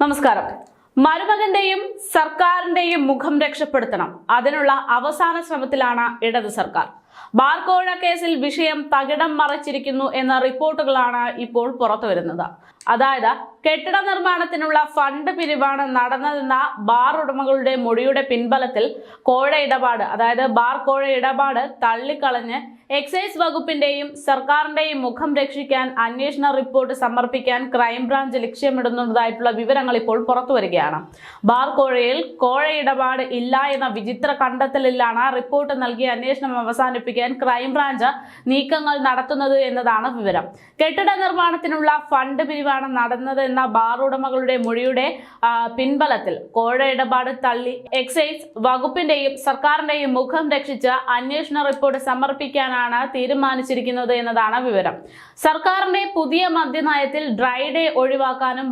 നമസ്കാരം. മരുമകന്റെയും സർക്കാരിന്റെയും മുഖം രക്ഷപ്പെടുത്തണം. അതിനുള്ള അവസാന ശ്രമത്തിലാണ് ഇടത് സർക്കാർ. ബാർക്കോഴ കേസിൽ വിഷയം തകിടം മറിച്ചിരിക്കുന്നു എന്ന റിപ്പോർട്ടുകളാണ് ഇപ്പോൾ പുറത്തു വരുന്നത് അതായത് കെട്ടിട നിർമ്മാണത്തിനുള്ള ഫണ്ട് പിരിവാണ് നടന്നതെന്ന ബാർ ഉടമകളുടെ മൊഴിയുടെ പിൻബലത്തിൽ കോഴ ഇടപാട് അതായത് ബാർ കോഴ ഇടപാട് തള്ളിക്കളഞ്ഞ് എക്സൈസ് വകുപ്പിന്റെയും സർക്കാരിന്റെയും മുഖം രക്ഷിക്കാൻ അന്വേഷണ റിപ്പോർട്ട് സമർപ്പിക്കാൻ ക്രൈംബ്രാഞ്ച് ലക്ഷ്യമിടുന്നതായിട്ടുള്ള വിവരങ്ങൾ ഇപ്പോൾ പുറത്തു വരികയാണ് ബാർ കോഴയിൽ കോഴ ഇടപാട് ഇല്ല എന്ന വിചിത്ര കണ്ടെത്തലിലാണ് റിപ്പോർട്ട് നൽകി അന്വേഷണം അവസാനിപ്പിക്കാൻ ക്രൈംബ്രാഞ്ച് നീക്കങ്ങൾ നടത്തുന്നത് എന്നതാണ് വിവരം. കെട്ടിട നിർമ്മാണത്തിനുള്ള ഫണ്ട് പിരിവാണ് നടന്നത് എന്ന ബാർ ഉടമകളുടെ മൊഴിയുടെ പിൻബലത്തിൽ കോഴ ഇടപാട് തള്ളി എക്സൈസ് വകുപ്പിന്റെയും സർക്കാരിന്റെയും മുഖം രക്ഷിച്ച് അന്വേഷണ റിപ്പോർട്ട് സമർപ്പിക്കാനാണ് തീരുമാനിച്ചിരിക്കുന്നത് എന്നതാണ് വിവരം. സർക്കാരിന്റെ പുതിയ മദ്യനയത്തിൽ ഡ്രൈ ഡേ ഒഴിവാക്കാനും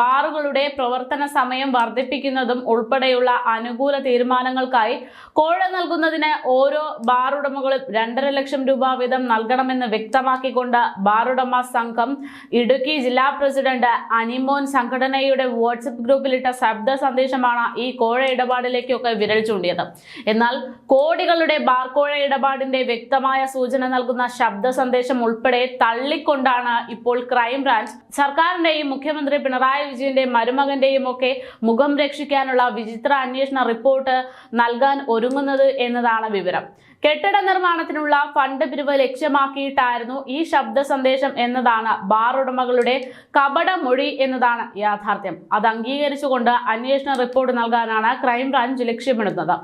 ബാറുകളുടെ പ്രവർത്തന സമയം വർദ്ധിപ്പിക്കുന്നതും ഉൾപ്പെടെയുള്ള അനുകൂല തീരുമാനങ്ങൾക്കായി കോഴ നൽകുന്നതിന് ഓരോ ബാർ ഉടമകളും രണ്ടര ലക്ഷം രൂപ വീതം നൽകണമെന്ന് വ്യക്തമാക്കിക്കൊണ്ട് ബാറുടമ സംഘം ഇടുക്കി ജില്ലാ പ്രസിഡന്റ് അനിമോൻ സംഘടനയുടെ വാട്സപ്പ് ഗ്രൂപ്പിലിട്ട ശബ്ദ സന്ദേശമാണ് ഈ കോഴ ഇടപാടിലേക്കൊക്കെ വിരൽ ചൂണ്ടിയത്. എന്നാൽ കോടികളുടെ ബാർ കോഴ ഇടപാടിന്റെ വ്യക്തമായ സൂചന നൽകുന്ന ശബ്ദ സന്ദേശം ഉൾപ്പെടെ തള്ളിക്കൊണ്ടാണ് ഇപ്പോൾ ക്രൈംബ്രാഞ്ച് സർക്കാരിന്റെയും മുഖ്യമന്ത്രി പിണറായി വിജയന്റെ മരുമകന്റെയും ഒക്കെ മുഖം രക്ഷിക്കാനുള്ള വിചിത്ര അന്വേഷണ റിപ്പോർട്ട് നൽകാൻ ഒരുങ്ങുന്നത് എന്നതാണ് വിവരം. കെട്ടിട നിർമ്മാണത്തിനുള്ള ഫണ്ട് പിരിവ് ലക്ഷ്യമാക്കിയിട്ടായിരുന്നു ഈ ശബ്ദ സന്ദേശം എന്നതാണ് ബാർ ഉടമകളുടെ കപട മൊഴി എന്നതാണ് യാഥാർത്ഥ്യം. അത് അംഗീകരിച്ചുകൊണ്ട് അന്വേഷണ റിപ്പോർട്ട് നൽകാനാണ് ക്രൈംബ്രാഞ്ച് ലക്ഷ്യമിടുന്നത്.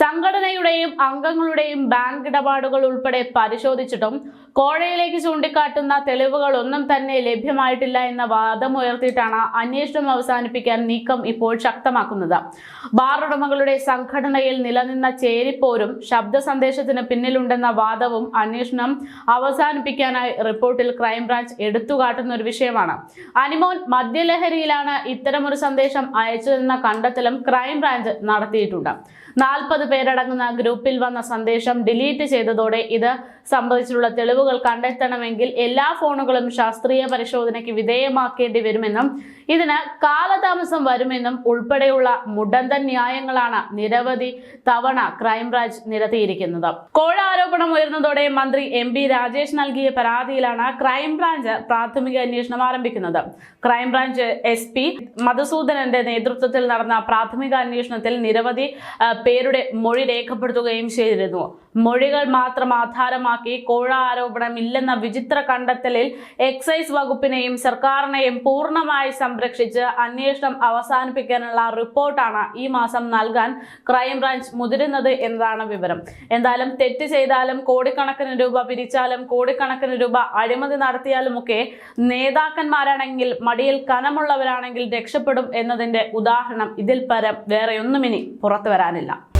സംഘടനയുടെയും അംഗങ്ങളുടെയും ബാങ്ക് ഇടപാടുകൾ ഉൾപ്പെടെ പരിശോധിച്ചിട്ടും കോഴയിലേക്ക് ചൂണ്ടിക്കാട്ടുന്ന തെളിവുകൾ ഒന്നും തന്നെ ലഭ്യമായിട്ടില്ല എന്ന വാദമുയർത്തിയിട്ടാണ് അന്വേഷണം അവസാനിപ്പിക്കാൻ നീക്കം ഇപ്പോൾ ശക്തമാക്കുന്നത്. ബാർ ഉടമകളുടെ സംഘടനയിൽ നിലനിന്ന ചേരിപ്പോരും ശബ്ദ സന്ദേശത്തിന് പിന്നിലുണ്ടെന്ന വാദവും അന്വേഷണം അവസാനിപ്പിക്കാനായി റിപ്പോർട്ടിൽ ക്രൈംബ്രാഞ്ച് എടുത്തുകാട്ടുന്ന ഒരു വിഷയമാണ്. അനിമോൻ മദ്യലഹരിയിലാണ് ഇത്തരമൊരു സന്ദേശം അയച്ചതെന്ന കണ്ടെത്തലും ക്രൈംബ്രാഞ്ച് നടത്തിയിട്ടുണ്ട്. നാൽപ്പത് പേരടങ്ങുന്ന ഗ്രൂപ്പിൽ വന്ന സന്ദേശം ഡിലീറ്റ് ചെയ്തതോടെ ഇത് സംബന്ധിച്ചുള്ള തെളിവുകൾ കണ്ടെത്തണമെങ്കിൽ എല്ലാ ഫോണുകളും ശാസ്ത്രീയ പരിശോധനയ്ക്ക് വിധേയമാക്കേണ്ടി വരുമെന്നും ഇതിന് കാലതാമസം വരുമെന്നും ഉൾപ്പെടെയുള്ള മുടന്തൻ ന്യായങ്ങളാണ് നിരവധി തവണ ക്രൈംബ്രാഞ്ച് നിരത്തിയിരിക്കുന്നത്. കോഴ ആരോപണം ഉയർന്നതോടെ മന്ത്രി എം പി രാജേഷ് നൽകിയ പരാതിയിലാണ് ക്രൈംബ്രാഞ്ച് പ്രാഥമിക അന്വേഷണം ആരംഭിക്കുന്നത്. ക്രൈംബ്രാഞ്ച് എസ് പി മധുസൂദനന്റെ നേതൃത്വത്തിൽ നടന്ന പ്രാഥമിക അന്വേഷണത്തിൽ നിരവധി പേരുടെ മൊഴി രേഖപ്പെടുത്തുകയും ചെയ്തിരുന്നു. മൊഴികൾ മാത്രം ആധാരമാക്കി കോഴ ആരോപണം ഇല്ലെന്ന വിചിത്ര കണ്ടെത്തലിൽ എക്സൈസ് വകുപ്പിനെയും സർക്കാരിനെയും പൂർണമായി സംരക്ഷിച്ച് അന്വേഷണം അവസാനിപ്പിക്കാനുള്ള റിപ്പോർട്ടാണ് ഈ മാസം നൽകാൻ ക്രൈംബ്രാഞ്ച് മുതിരുന്നത് എന്നതാണ് വിവരം. എന്തായാലും ചെയ്താലും കോടിക്കണക്കിന് രൂപ പിരിച്ചാലും കോടിക്കണക്കിന് രൂപ അഴിമതി നടത്തിയാലും ഒക്കെ നേതാക്കന്മാരാണെങ്കിൽ മടിയിൽ കനമുള്ളവരാണെങ്കിൽ രക്ഷപ്പെടും എന്നതിന്റെ ഉദാഹരണം ഇതിൽ പരം വേറെയൊന്നും ഇനി പുറത്തു വരാനില്ല.